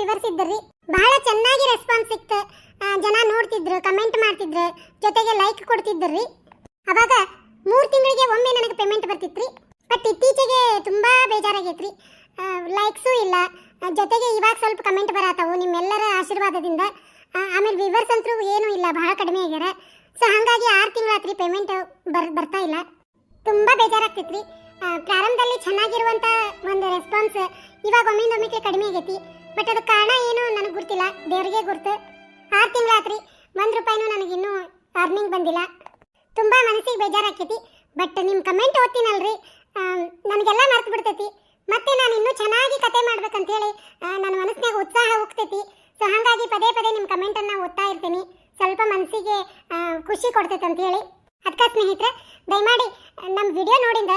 Viewers ಇದ್ರಿ ಬಹಳ ಚೆನ್ನಾಗಿ ರೆಸ್ಪಾನ್ಸ್ ಸಿಕ್ತ. ಜನ ನೋಡ್ತಿದ್ರು ಕಮೆಂಟ್ ಮಾಡ್ತಿದ್ರು. ಜೊತೆಗೆ ಲೈಕ್ ಕೊಡ್ತಿದ್ರಿ ಅವಾಗ ಮೂರು ತಿಂಗಳಿಗೆ ಒಮ್ಮೆ ನನಗೆ ಪೇಮೆಂಟ್ ಬರ್ತಿತ್ರಿ. ಬಟ್ ಇತ್ತೀಚೆಗೆ ತುಂಬಾ ಬೇಜಾರಾಗೈತ್ರಿ. ಲೈಕ್ಸು ಇಲ್ಲ. ಜೊತೆಗೆ ಇವಾಗ ಸ್ವಲ್ಪ ಕಮೆಂಟ್ ಬರತ್ತಾವು ನಿಮ್ಮೆಲ್ಲರ ಆಶೀರ್ವಾದದಿಂದ. ಆಮೇಲೆ ವಿವರ್ಸ್ ಅಂತೂ ಏನೂ ಇಲ್ಲ ಬಹಳ ಕಡಿಮೆ ಆಗ್ಯಾರ. ಸೊ ಹಾಗಾಗಿ ಆರು ತಿಂಗಳಾತ್ರಿ ಪೇಮೆಂಟ್ ಬರ್, ಬರ್ತಾ ಇಲ್ಲ. ತುಂಬ ಬೇಜಾರಾಗ್ತೈತ್ರಿ. ಪ್ರಾರಂಭದಲ್ಲಿ ಚೆನ್ನಾಗಿರುವಂಥ ಒಂದು ರೆಸ್ಪಾನ್ಸ್ ಇವಾಗ ಒಮ್ಮೆ ಒಮ್ಮಿಗೆ ಕಡಿಮೆ ಆಗೈತಿ. ಬಟ್ ಅದು ಕಾರಣ ಏನು ನನಗೆ ಗೊತ್ತಿಲ್ಲ ದೇವರಿಗೆ ಗುರ್ತು. ಆರು ತಿಂಗಳಾತ್ರಿ, ಒಂದು ರೂಪಾಯಿನೂ ನನಗಿನ್ನೂ ಅರ್ನಿಂಗ್ ಬಂದಿಲ್ಲ. ತುಂಬ ಮನಸ್ಸಿಗೆ ಬೇಜಾರಾಕೈತಿ. ಬಟ್ ನಿಮ್ಮ ಕಮೆಂಟ್ ಓದ್ತೀನಲ್ರಿ. ನನಗೆಲ್ಲ ಮರ್ತು ಬಿಡ್ತೈತಿ ಮತ್ತೆ ನಾನು ಇನ್ನೂ ಚೆನ್ನಾಗಿ ಕತೆ ಮಾಡ್ಬೇಕಂತೇಳಿ ನನ್ನ ಮನಸ್ಸಿನಾಗ ಉತ್ಸಾಹ ಹೋಗ್ತೈತಿ ಸೊ ಹಾಗಾಗಿ ಪದೇ ಪದೇ ನಿಮ್ಮ ಕಮೆಂಟನ್ನು ಓದ್ತಾ ಇರ್ತೀನಿ. ಸ್ವಲ್ಪ ಮನಸ್ಸಿಗೆ ಖುಷಿ ಕೊಡ್ತೈತೆ ಅಂತ ಹೇಳಿ ಅದಕ್ಕೆ ಸ್ನೇಹಿತರೆ, ದಯಮಾಡಿ ನಮ್ಮ ವಿಡಿಯೋ ನೋಡಿಂದ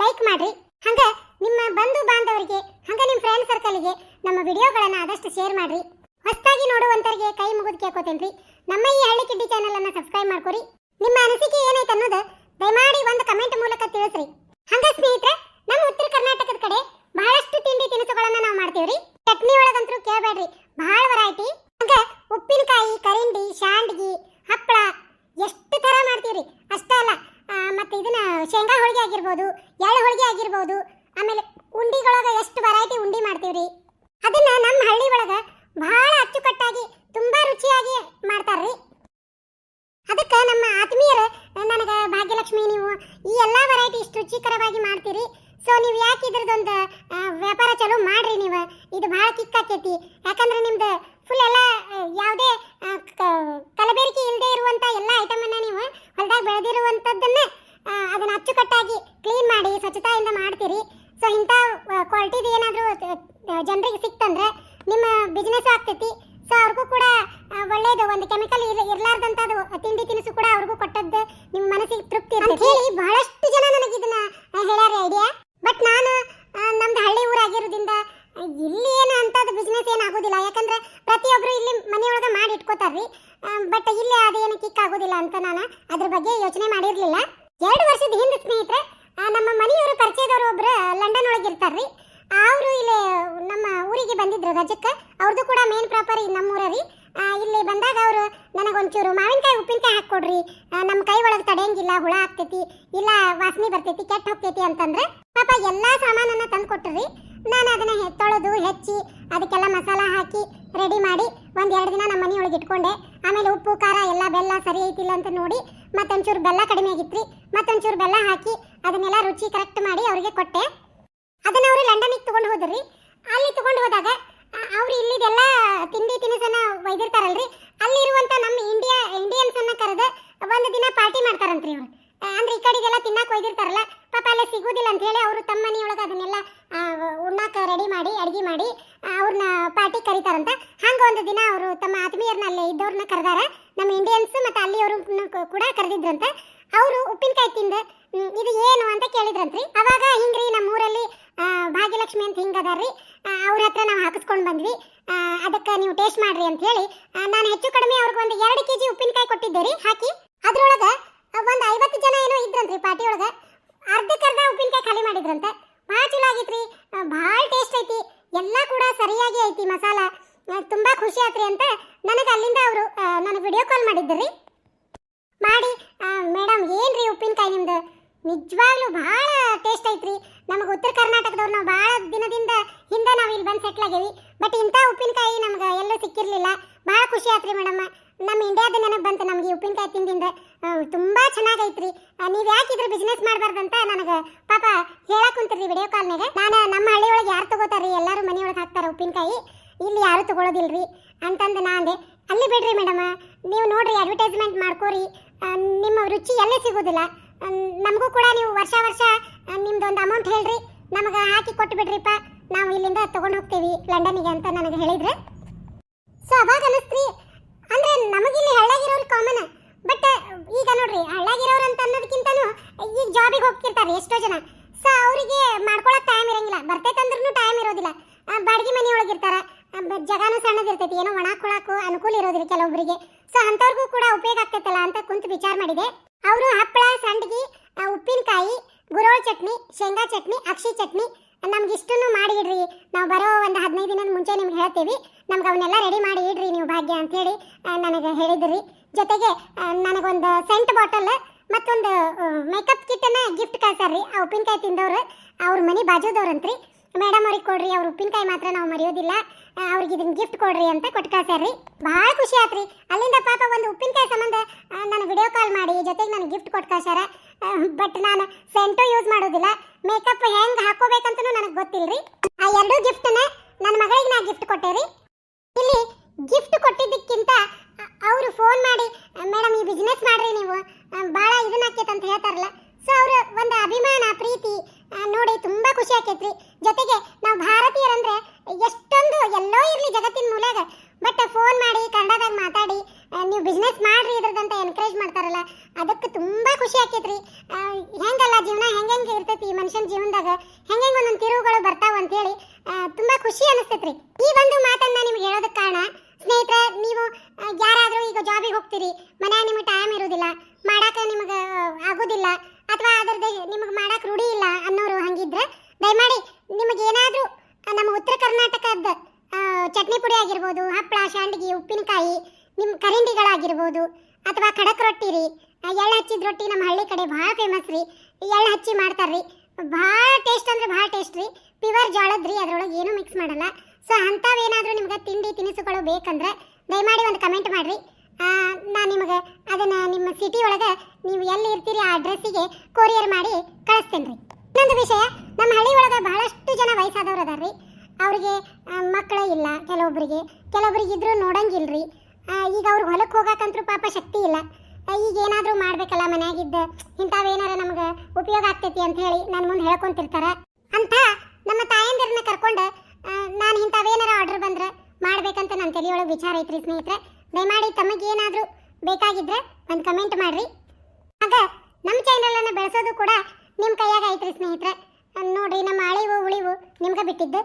ಲೈಕ್ ಮಾಡಿರಿ. ಹಂಗ ನಿಮ್ಮ ಬಂಧು ಬಾಂಧವರಿಗೆ ಹಂಗೆ ನಿಮ್ಮ ಫ್ರೆಂಡ್ ಸರ್ಕಲ್ಗೆ ನಮ್ಮ ವಿಡಿಯೋಗಳನ್ನು ಆದಷ್ಟು ಶೇರ್ ಮಾಡ್ರಿ. ಹೊಸದಾಗಿ ನೋಡುವಂತರಿಗೆ ಕೈ ಮುಗಿದು ಕೇಳ್ಕೊತೇನ್ರಿ. ನಮ್ಮ ಈ ಹಳ್ಳಿ ಕಿಡ್ಡಿ ಚಾನೆಲ್ ಅನ್ನ ಸಬ್ಸ್ಕ್ರೈಬ್ ಮಾಡ್ಕೊರಿ. ನಿಮ್ಮ ಅನಿಸಿಕೆ ಏನೈತೆ ಅನ್ನೋದು ದಯಮಾಡಿ ಒಂದು ಕಮೆಂಟ್ ಮೂಲಕ ತಿಳಿಸ್ರಿ. ಹಂಗ ಸ್ನೇಹಿತರೆ, ನಮ್ಮ ಉತ್ತರ ಕರ್ನಾಟಕದ ಕಡೆ ಬಹಳಷ್ಟು ತಿಂಡಿ ತಿನಿಸುಗಳನ್ನ ನಾವು ಮಾಡ್ತೀವ್ರಿ. ಚಟ್ನಿ ಒಳಗಂತೂ ಕೇಳಬೇಡ್ರಿ. ಬಹಳ ವೆರೈಟಿ ಹಂಗ ಉಪ್ಪಿನಕಾಯಿ, ಕರಿಂಡಿ, ಶಾಂಡ್ಗಿ, ಹಪ್ಪಳ ಎಷ್ಟು ತರ ಮಾಡ್ತೀವ್ರಿ. ಅಷ್ಟೇ ಅಲ್ಲ ಮತ್ತು ಮತ್ತೆ ಇದನ್ನ ಶೇಂಗಾ ಹೋಳಿಗೆ ಆಗಿರ್ಬೋದು, ಎಳ್ಳು ಹೋಳಿಗೆ ಆಗಿರ್ಬೋದು, ಆಮೇಲೆ ಉಂಡಿಗಳೊಳಗ ಎಷ್ಟು ವೆರೈಟಿ ಉಂಡಿ ಮಾಡ್ತೀವ್ರಿ. ಅದನ್ನ ನಮ್ಮ ಹಳ್ಳಿ ಒಳಗ ಬಹಳ ಅಚ್ಚುಕಟ್ಟಾಗಿ ತುಂಬಾ ರುಚಿಯಾಗಿ ಮಾಡ್ತಾರ್ರಿ ಅದಕ್ಕೆ ನಮ್ಮ ಆತ್ಮೀಯರು ನನಗೆ ಭಾಗ್ಯಲಕ್ಷ್ಮಿ ನೀವು ಈ ಎಲ್ಲ ವೆರೈಟಿ ಇಷ್ಟು ರುಚಿಕರವಾಗಿ ಮಾಡ್ತೀರಿ ಸೊ ನೀವು ಯಾಕೆ ಇದ್ರದ್ದೊಂದು ಆ, ವ್ಯಾಪಾರ ಚಲೋ ಮಾಡ್ರಿ ನೀವು ಇದು ಬಹಳ ಕಿಕ್ ಆಕೈತಿ ಯಾಕಂದ್ರೆ ನಿಮ್ದು ಫುಲ್ ಎಲ್ಲ ಆ, ಯಾವುದೇ ಆ, ಕ- ಕಲಬೆರಕೆ ಇಲ್ಲದೆ ಇರುವಂತ ಎಲ್ಲ ಐಟಮನ್ನ ನೀವು ಹೊಲದಾಗ ಬೆಳೆದಿರುವಂಥದ್ದನ್ನ ಆ, ಅದನ್ನ ಅಚ್ಚುಕಟ್ಟಾಗಿ ಕ್ಲೀನ್ ಮಾಡಿ ಸ್ವಚ್ಛತಾಯಿಂದ ಮಾಡ್ತೀರಿ ಸೊ ಇಂಥ ಕ್ವಾಲಿಟಿದು ಏನಾದರೂ ಜನರಿಗೆ ಸಿಕ್ತಂದ್ರೆ ನಿಮ್ಮ ಬಿಸ್ನೆಸ್ ಆಗ್ತೈತಿ ಸೊ ಅವ್ರಿಗೂ ಕೂಡ ಒಳ್ಳೇದು. ಒಂದು ಕೆಮಿಕಲ್ ಇರಲಾರ್ದಂಥದ್ದು ತಿಂಡಿ ತಿನಿಸು ಕೂಡ ಅವ್ರಿಗೂ ಕೊಟ್ಟದ್ದು. ನಿಮ್ಮ ಮನಸ್ಸಿಗೆ ತೃಪ್ತಿ ಅಂತ ಹೇಳಿ ಬಹಳಷ್ಟು ಜನ ನನಗೆ ಇದನ್ನ ಹೇಳ್ಯಾರ ಐಡಿಯಾ ಬಟ್ ನಾನು ನಮ್ದು ಹಳ್ಳಿ ಊರಾಗಿರೋದ್ರಿಂದ ಇಲ್ಲಿ ಏನು ಅಂಥದ್ದು ಬಿಸ್ನೆಸ್ ಏನು ಆಗೋದಿಲ್ಲ. ಯಾಕಂದ್ರೆ ಪ್ರತಿಯೊಬ್ಬರು ಇಲ್ಲಿ ಮನೆಯೊಳಗೆ ಮಾಡಿ ಇಟ್ಕೋತಾರ್ರಿ. ಬಟ್ ಇಲ್ಲಿ ಅದೇನು ಕಿಕ್ ಆಗೋದಿಲ್ಲ ಅಂತ ನಾನು ಅದ್ರ ಬಗ್ಗೆ ಯೋಚನೆ ಮಾಡಿರಲಿಲ್ಲ. ಎರಡು ವರ್ಷದ ಹಿಂದೆ ಸ್ನೇಹಿತರೆ ನಮ್ಮ ಮನೆಯವರು ಪರಿಚಯದವರು ಒಬ್ರು ಲಂಡನ್ ಒಳಗೆ ಇರ್ತಾರ್ರಿ ಅವರು ಇಲ್ಲಿ ನಮ್ಮ ಊರಿಗೆ ಬಂದಿದ್ರು ರಜಕ್ಕೆ. ಅವ್ರದ್ದು ಕೂಡ ಮೇನ್ ಪ್ರಾಪರ್ ನಮ್ಮ ಆ, ಇಲ್ಲಿ ಬಂದಾಗ ಅವರು ನನಗೊಂಚೂರು ಮಾವಿನಕಾಯಿ ಉಪ್ಪಿನಕಾಯಿ ಹಾಕ್ಕೊಡ್ರಿ. ನಮ್ಮ ಕೈ ಒಳಗೆ ತಡೆಯಂಗಿಲ್ಲ ಹುಳ ಆಗ್ತೈತಿ ಇಲ್ಲ ವಾಸನೆ ಬರ್ತೈತಿ ಕೆಟ್ಟ ಹೋಗ್ತೈತಿ ಅಂತಂದ್ರೆ ಪಾಪ ಎಲ್ಲಾ ಸಾಮಾನನ್ನ ತಂದು ಕೊಟ್ರಿ ನಾನು ಅದನ್ನ ತೊಳೆದು ಹೆಚ್ಚಿ ಅದಕ್ಕೆಲ್ಲ ಮಸಾಲ ಹಾಕಿ ರೆಡಿ ಮಾಡಿ ಒಂದೆರಡು ಎರಡು ದಿನ ನಮ್ಮ ಮನೆಯೊಳಗೆ ಇಟ್ಕೊಂಡೆ. ಆಮೇಲೆ ಉಪ್ಪು ಖಾರ ಎಲ್ಲ ಬೆಲ್ಲ ಸರಿ ಐತಿಲ್ಲ ಅಂತ ನೋಡಿ ಮತ್ತೊಂಚೂರು ಬೆಲ್ಲ ಕಡಿಮೆ ಆಗಿತ್ತು ರೀ ಮತ್ತೊಂಚೂರು ಬೆಲ್ಲ ಹಾಕಿ ಅದನ್ನೆಲ್ಲ ರುಚಿ ಕರೆಕ್ಟ್ ಮಾಡಿ ಅವರಿಗೆ ಕೊಟ್ಟೆ. ಅದನ್ನ ಅವರು ಲಂಡನಿಗೆ ತಗೊಂಡು ಹೋದ್ರಿ. ಅಲ್ಲಿ ತಗೊಂಡು ಹೋದಾಗ ಅವ್ರು ಇಲ್ಲಿದೆಲ್ಲ ತಿಂಡಿ ತಿನಿಸನ್ನ ಒಯ್ದಿರ್ತಾರಲ್ರಿ. ಅಲ್ಲಿರುವಂತ ನಮ್ಮ ಇಂಡಿಯಾ ಇಂಡಿಯನ್ಸ್ ಅನ್ನ ಕರೆದು ಒಂದು ದಿನ ಪಾರ್ಟಿ ಮಾಡ್ತಾರಂತ್ರಿ ಇವ್ರು. ಆ, ಅಂದ್ರೆ ಈ ಕಡೆಗೆಲ್ಲ ತಿನ್ನಕ್ ಒಯ್ದಿರ್ತಾರಲ್ಲ ಪಾಪ ಅಲ್ಲೇ ಸಿಗೋದಿಲ್ಲ ಅಂತ ಹೇಳಿ ಅವರು ತಮ್ಮ ಮನೆಯೊಳಗೆ ಅದನ್ನೆಲ್ಲ ಉಣ್ಣಾಕ ರೆಡಿ ಮಾಡಿ ಅಡಿಗೆ ಮಾಡಿ ಅವ್ರನ್ನ ಪಾರ್ಟಿ ಕರೀತಾರಂತ. ಹಂಗೆ ಒಂದು ದಿನ ಅವರು ತಮ್ಮ ಆತ್ಮೀಯರನ್ನ ಅಲ್ಲೇ ಇದ್ದವ್ರನ್ನ ಕರೆದಾರ. ನಮ್ಮ ಇಂಡಿಯನ್ಸ್ ಮತ್ತೆ ಅಲ್ಲಿಯವರು ಕೂಡ ಕರೆದಿದ್ರಂತ. ಅವರು ಉಪ್ಪಿನಕಾಯಿ ತಿಂದು ಇದು ಏನು ಅಂತ ಕೇಳಿದ್ರಂತ್ರಿ. ಅವಾಗ ಹಿಂಗ್ರಿ ನಮ್ಮ ಊರಲ್ಲಿ ಭಾಗ್ಯಲಕ್ಷ್ಮಿ ಅಂತ ಹಿಂಗ ಅದಾರ್ರಿ ಅವ್ರ ಹತ್ರ ನಾವು ಹಾಕಿಸ್ಕೊಂಡು ಬಂದ್ವಿ. ಅದಕ್ಕೆ ನೀವು ಟೇಸ್ಟ್ ಮಾಡ್ರಿ ಅಂತ ಹೇಳಿ. ನಾನು ಹೆಚ್ಚು ಕಡಿಮೆ ಅವ್ರಿಗೆ ಒಂದು ಎರಡು ಕೆ ಜಿ ಉಪ್ಪಿನಕಾಯಿ ಕೊಟ್ಟಿದ್ದೆ ರೀ ಹಾಕಿ. ಅದ್ರೊಳಗೆ ಒಂದು ಐವತ್ತು ಜನ ಏನೋ ಇದ್ರಂತ್ರಿ ಪಾರ್ಟಿ ಒಳಗೆ ಅರ್ಧಕ್ಕರ್ಧ ಉಪ್ಪಿನಕಾಯಿ ಖಾಲಿ ಮಾಡಿದ್ರಂತೆ. ಭಾಳ ಚಲೋ ಆಗಿತ್ರಿ. ಭಾಳ ಟೇಸ್ಟ್ ಐತಿ. ಎಲ್ಲ ಕೂಡ ಸರಿಯಾಗಿ ಐತಿ ಮಸಾಲ. ತುಂಬ ಖುಷಿ ಆತ್ರಿ ಅಂತ ನನಗೆ ಅಲ್ಲಿಂದ ಅವರು ನನಗೆ ವಿಡಿಯೋ ಕಾಲ್ ಮಾಡಿದ್ರಿ. ಮಾಡಿ ಮೇಡಮ್ ಏನು ಏನ್ರಿ ಉಪ್ಪಿನಕಾಯಿ ನಿಮ್ದು? ನಿಜವಾಗ್ಲೂ ಭಾಳ ಟೇಸ್ಟ್ ಐತ್ರಿ. ನಮಗೆ ಉತ್ತರ ಕರ್ನಾಟಕದವ್ರು ನಾವು ಭಾಳ ದಿನದಿಂದ ಹಿಂದೆ ನಾವು ಇಲ್ಲಿ ಬಂದು ಸೆಟ್ಲ್ ಆಗೇವಿ. ಬಟ್ ಇಂಥ ಉಪ್ಪಿನಕಾಯಿ ನಮ್ಗೆ ಎಲ್ಲೂ ಸಿಕ್ಕಿರಲಿಲ್ಲ. ಭಾಳ ಖುಷಿ ಆತ್ರಿ ಮೇಡಮ್ ನಮ್ಮ ಇಂಡಿಯಾದ ನೆನಪು ಬಂತು ನಮಗೆ ಉಪ್ಪಿನಕಾಯಿ ತಿಂದಿಂದ. ತುಂಬ ಚೆನ್ನಾಗೈತ್ರಿ. ನೀವು ಯಾಕೆ ಇದ್ರ ಬಿಸ್ನೆಸ್ ಮಾಡಬಾರ್ದಂತ ನನಗೆ ಪಾಪ ಹೇಳಕ್ ಕುಂತಿರ್ರಿ ವಿಡಿಯೋ ಕಾಲ್ನಾಗ ನಾನು ನಮ್ಮ ಹಳ್ಳಿ ಒಳಗೆ ಯಾರು ತಗೋತಾರ್ರಿ? ಎಲ್ಲರೂ ಮನೆಯೊಳಗೆ ಹಾಕ್ತಾರೆ ಉಪ್ಪಿನಕಾಯಿ. ಇಲ್ಲಿ ಯಾರು ತಗೊಳ್ಳೋದಿಲ್ರಿ ಅಂತಂದು ನಾನು ಅಲ್ಲಿ ಬಿಡ್ರಿ ಮೇಡಮ್ ನೀವು ನೋಡ್ರಿ ಅಡ್ವರ್ಟೈಸ್ಮೆಂಟ್ ಮಾಡ್ಕೋರಿ. ನಿಮ್ಮ ರುಚಿ ಎಲ್ಲೇ ಸಿಗೋದಿಲ್ಲ. ನಮಗೂ ಕೂಡ ನೀವು ವರ್ಷ ವರ್ಷ ನಿಮ್ದು ನಿಮ್ದೊಂದು ಅಮೌಂಟ್ ಹೇಳ್ರಿ. ನಮಗೆ ಹಾಕಿ ಕೊಟ್ಟು ಬಿಡ್ರಿಪ್ಪ ನಾವು ಇಲ್ಲಿಂದ ತಗೊಂಡು ಹೋಗ್ತೀವಿ ಲಂಡನಿಗೆ ಅಂತ ನನಗೆ ಹೇಳಿದ್ರೆ. ಸೊ ಅವಾಗ ಅನಿಸ್ತ್ರಿ ಅಂದ್ರೆ ನಮಗಿಲ್ಲಿ ಹಳ್ಳಾಗಿರೋರು ಕಾಮನ್ ಬಟ್ ಈಗ ನೋಡ್ರಿ ಹಳ್ಳಾಗಿರೋರು ಅಂತ ಅನ್ನೋದಕ್ಕಿಂತನೂ ಈಗ ಜಾಬಿಗೆ ಹೋಗ್ತಿರ್ತಾರೆ ಎಷ್ಟೋ ಜನ. ಸೊ ಅವರಿಗೆ ಮಾಡ್ಕೊಳಕ್ ಟೈಮ್ ಇರಂಗಿಲ್ಲ. ಬರ್ತೈತಂದ್ರೂ ಟೈಮ್ ಇರೋದಿಲ್ಲ. ಬಾಡಿಗೆ ಮನೆ ಒಳಗಿರ್ತಾರ. ಆ, ಬ- ಜಗಾನು ಸಣ್ಣದಿರ್ತೈತಿ. ಏನೋ ಒಣಾಕೊಳಕ್ಕೂ ಅನುಕೂಲ ಇರೋದಿಲ್ಲ ಕೆಲವೊಬ್ಬರಿಗೆ ಸೊ ಅಂಥವ್ರಿಗೂ ಕೂಡ ಉಪಯೋಗ ಆಗ್ತೈತಲ್ಲ ಅಂತ ಕುಂತು ವಿಚಾರ ಮಾಡಿದೆ. ಅವರು ಹಪ್ಪಳ, ಸಂಡಿಗೆ ಉಪ್ಪಿನಕಾಯಿ, ಗುರೋಳ್ ಚಟ್ನಿ, ಶೇಂಗಾ ಚಟ್ನಿ, ಅಕ್ಷಿ ಚಟ್ನಿ, ನಮ್ಗೆ ಇಷ್ಟನ್ನು ಮಾಡಿ ಇಡ್ರಿ ನಾವು ಬರೋ ಒಂದು ಹದಿನೈದು ದಿನದ ಮುಂಚೆ ನಿಮ್ಗೆ ಹೇಳ್ತೀವಿ. ನಮ್ಗೆ ಅವನ್ನೆಲ್ಲ ರೆಡಿ ಮಾಡಿ ಇಡ್ರಿ ನೀವು ಭಾಗ್ಯ ಅಂತೇಳಿ ನನಗೆ ಹೇಳಿದ್ರಿ. ಜೊತೆಗೆ ನನಗೊಂದು ಸೆಂಟ್ ಬಾಟಲ್ ಮತ್ತೊಂದು ಮೇಕಪ್ ಕಿಟ್ಟನ್ನು ಗಿಫ್ಟ್ ಕಳ್ಸಾರ್ರಿ. ಆ, ಉಪ್ಪಿನಕಾಯಿ ತಿಂದವ್ರು, ಅವ್ರ ಮನೆ ಬಾಜುದವ್ರಂತ್ರಿ. ಮೇಡಮ್ ಅವ್ರಿಗೆ ಕೊಡ್ರಿ, ಅವ್ರ ಉಪ್ಪಿನಕಾಯಿ ಮಾತ್ರ ನಾವು ಮರೆಯೋದಿಲ್ಲ. ಅವ್ರಿಗೆ ಇದನ್ನ ಗಿಫ್ಟ್ ಕೊಡ್ರಿ ಅಂತ ಕೊಟ್ಟು ಕಳ್ಸ್ಯಾರ್ರಿ ಭಾಳ ಖುಷಿ ಆತ್ರಿ. ಅಲ್ಲಿಂದ ಪಾಪ ಒಂದು ಉಪ್ಪಿನಕಾಯಿ ಸಂಬಂಧ ನಾನು ವಿಡಿಯೋ ಕಾಲ್ ಮಾಡಿ, ಜೊತೆಗೆ ನನಗೆ ಗಿಫ್ಟ್ ಕೊಟ್ಟು ಕಳ್ಸ್ಯಾರ ಬಟ್ ನಾನು ಸೆಂಟು ಯೂಸ್ ಮಾಡೋದಿಲ್ಲ. ಮೇಕಪ್ ಹೆಂಗೆ ಹಾಕೋಬೇಕಂತನೂ ನನಗೆ ಗೊತ್ತಿಲ್ರಿ. ಆ ಎರಡೂ ಗಿಫ್ಟನ್ನ ನನ್ನ ಮಗಳಿಗೆ ನಾನು ಗಿಫ್ಟ್ ಕೊಟ್ಟೆ ರೀ ಇಲ್ಲಿ ಗಿಫ್ಟ್ ಕೊಟ್ಟಿದ್ದಕ್ಕಿಂತ ಅವರು ಫೋನ್ ಮಾಡಿ ಮೇಡಮ್ ಈ ಬಿಸ್ನೆಸ್ ಮಾಡ್ರಿ ನೀವು ಭಾಳ ಇದನ್ನ ಆಕೈತೆ ಅಂತ ಹೇಳ್ತಾರಲ್ಲ ಸೊ ಅವ್ರ ಒಂದು ಅಭಿಮಾನ ಪ್ರೀತಿ ಆ, ನೋಡಿ ತುಂಬಾ ಖುಷಿ ಆಕೈತ್ರಿ ಜೊತೆಗೆ ನಾವು ಭಾರತೀಯರಂದ್ರೆ ಎಷ್ಟೊಂದು ಎಲ್ಲೋ ಇರ್ಲಿ ಜಗತ್ತಿನ ಮೂಲೆಯಾಗ ಬಟ್ ಫೋನ್ ಮಾಡಿ ಕನ್ನಡದಾಗ ಮಾತಾಡಿ ಆ, ನೀವು ಬಿಸ್ನೆಸ್ ಮಾಡ್ರಿ ಇದ್ರದಂತ ಎನ್ಕರೇಜ್ ಮಾಡ್ತಾರಲ್ಲ, ಅದಕ್ಕೆ ತುಂಬಾ ಖುಷಿ ಆಕೈತ್ರಿ. ಹೆಂಗಲ್ಲ ಜೀವನ ಹೆಂಗೆ ಇರ್ತೈತಿ ಈ ಮನುಷ್ಯನ ಜೀವನದಾಗ? ಹೆಂಗೆ ಒಂದೊಂದು ತಿರುವುಗಳು ಬರ್ತಾವ ಅಂತೇಳಿ ತುಂಬಾ ಖುಷಿ ಅನಿಸ್ತೈತ್ರಿ. ಈ ಒಂದು ಮಾತನ್ನ ನಿಮ್ಗೆ ಹೇಳೋದಕ್ಕೆ ಕಾರಣ, ಸ್ನೇಹಿತರೆ, ನೀವು ಯಾರಾದರೂ ಈಗ ಜಾಬಿಗೆ ಹೋಗ್ತೀರಿ, ಮನ್ಯಾಗ ನಿಮಗೆ ಟೈಮ್ ಇರೋದಿಲ್ಲ, ಮಾಡಾಕ ನಿಮಗೆ ಆಗೋದಿಲ್ಲ, ಅಥವಾ ಅದ್ರದ್ದು ನಿಮಗೆ ಮಾಡಕ ರೂಢಿ ಇಲ್ಲ ಅನ್ನೋರು ಹಂಗಿದ್ರೆ, ದಯಮಾಡಿ ನಿಮಗೆ ಏನಾದರೂ, ನಮ್ಮ ಉತ್ತರ ಕರ್ನಾಟಕದ ಚಟ್ನಿ ಪುಡಿ ಆಗಿರ್ಬೋದು ಹಪ್ಪಳ ಶಾಂಡಿಗೆ, ಉಪ್ಪಿನಕಾಯಿ ನಿಮ್ಮ ಕರಿಂಡಿಗಳಾಗಿರ್ಬೋದು ಅಥವಾ ಖಡಕ್ ರೊಟ್ಟಿ ರೀ ಎಳ್ಳು ಹಚ್ಚಿದ ರೊಟ್ಟಿ ನಮ್ಮ ಹಳ್ಳಿ ಕಡೆ ಭಾಳ ಫೇಮಸ್ ರೀ ಎಳ್ಳು ಹಚ್ಚಿ ಮಾಡ್ತಾರೆ ರೀ ಭಾಳ ಟೇಸ್ಟ್ ಅಂದ್ರೆ ಭಾಳ ಟೇಸ್ಟ್ ರೀ ಪ್ಯೂರ್ ಜೋಳದ ರೀ ಅದರೊಳಗೆ ಏನೂ ಮಿಕ್ಸ್ ಮಾಡಲ್ಲ. ಸೊ ಅಂಥವೇನಾದರೂ ನಿಮ್ಗೆ ತಿಂಡಿ ತಿನಿಸುಗಳು ಬೇಕಂದ್ರೆ ದಯಮಾಡಿ ಒಂದು ಕಮೆಂಟ್ ಮಾಡಿರಿ. ನಾನು ನಿಮಗೆ ಅದನ್ನು ನಿಮ್ಮ ಸಿಟಿ ಒಳಗೆ ನೀವು ಎಲ್ಲಿ ಇರ್ತೀರಿ ಆ ಅಡ್ರೆಸ್ಸಿಗೆ ಕೊರಿಯರ್ ಮಾಡಿ ಕಳಿಸ್ತೇನೆ ರೀ ಇನ್ನೊಂದು ವಿಷಯ ನಮ್ಮ ಹಳ್ಳಿ ಒಳಗೆ ಬಹಳಷ್ಟು ಜನ ವಯಸ್ಸಾದವ್ರು ಅದಾರ ರೀ ಅವರಿಗೆ ಮಕ್ಕಳೇ ಇಲ್ಲ ಕೆಲವೊಬ್ಬರಿಗೆ ಕೆಲವೊಬ್ರಿಗೆ ಇದ್ರೂ ನೋಡೋಂಗಿಲ್ಲ ಆ, ಈಗ ಅವ್ರು ಹೊಲಕ್ಕೆ ಹೋಗಕ್ಕಂತೂ ಪಾಪ ಶಕ್ತಿ ಇಲ್ಲ. ಈಗ ಏನಾದರೂ ಮಾಡ್ಬೇಕಲ್ಲ ಮನ್ಯಾಗಿದ್ದ ಇಂಥವೇನಾರ ನಮ್ಗೆ ಉಪಯೋಗ ಆಗ್ತೈತಿ ಅಂತ ಹೇಳಿ ನನ್ನ ಮುಂದೆ ಹೇಳ್ಕೊಂತಿರ್ತಾರ. ಅಂತ ನಮ್ಮ ತಾಯಂದಿರನ್ನ ಕರ್ಕೊಂಡು ನಾನು ಇಂಥವೇನಾರ ಆರ್ಡರ್ ಬಂದ್ರೆ ಮಾಡ್ಬೇಕಂತ ನನ್ನ ತಲೆಯೊಳಗೆ ವಿಚಾರ ಐತ್ರಿ ಸ್ನೇಹಿತರೆ. ದಯಮಾಡಿ ತಮಗೇನಾದರೂ ಬೇಕಾಗಿದ್ರೆ ಒಂದು ಕಮೆಂಟ್ ಮಾಡಿರಿ. ಆಗ ನಮ್ಮ ಚಾನಲನ್ನು ಬೆಳೆಸೋದು ಕೂಡ ನಿಮ್ಮ ಕೈಯಾಗ ಐತ್ರಿ ಸ್ನೇಹಿತರೆ. ನೋಡ್ರಿ ನಮ್ಮ ಅಳಿವು ಉಳಿವು ನಿಮ್ಗೆ ಬಿಟ್ಟಿದ್ದು.